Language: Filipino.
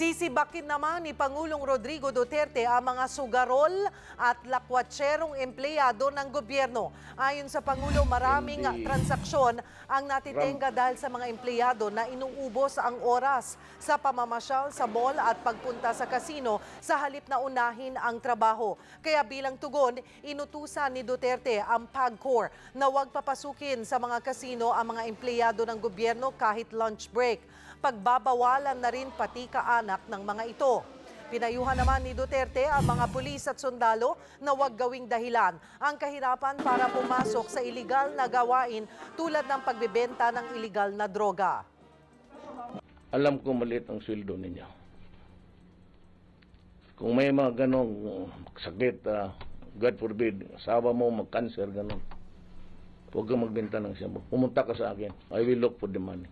Sisibakin naman ni Pangulong Rodrigo Duterte ang mga sugarol at lakwatserong empleyado ng gobyerno. Ayon sa Pangulo, maraming transaksyon ang natitenga dahil sa mga empleyado na inuubos ang oras sa pamamasyal sa mall at pagpunta sa kasino sa halip na unahin ang trabaho. Kaya bilang tugon, inutusan ni Duterte ang PAGCOR na huwag papasukin sa mga kasino ang mga empleyado ng gobyerno kahit lunch break. Pagbabawalan na rin pati kaanak ng mga ito. Pinayuhan naman ni Duterte ang mga pulis at sundalo na huwag gawing dahilan ang kahirapan para pumasok sa iligal na gawain tulad ng pagbebenta ng iligal na droga. Alam ko maliit ang sweldo ninyo. Kung may mga ganong uh, sakit, ah, God forbid, asawa mo mag-cancer, ganon. Huwag kang magbenta ng shabu. Pumunta ka sa akin. I will look for the money.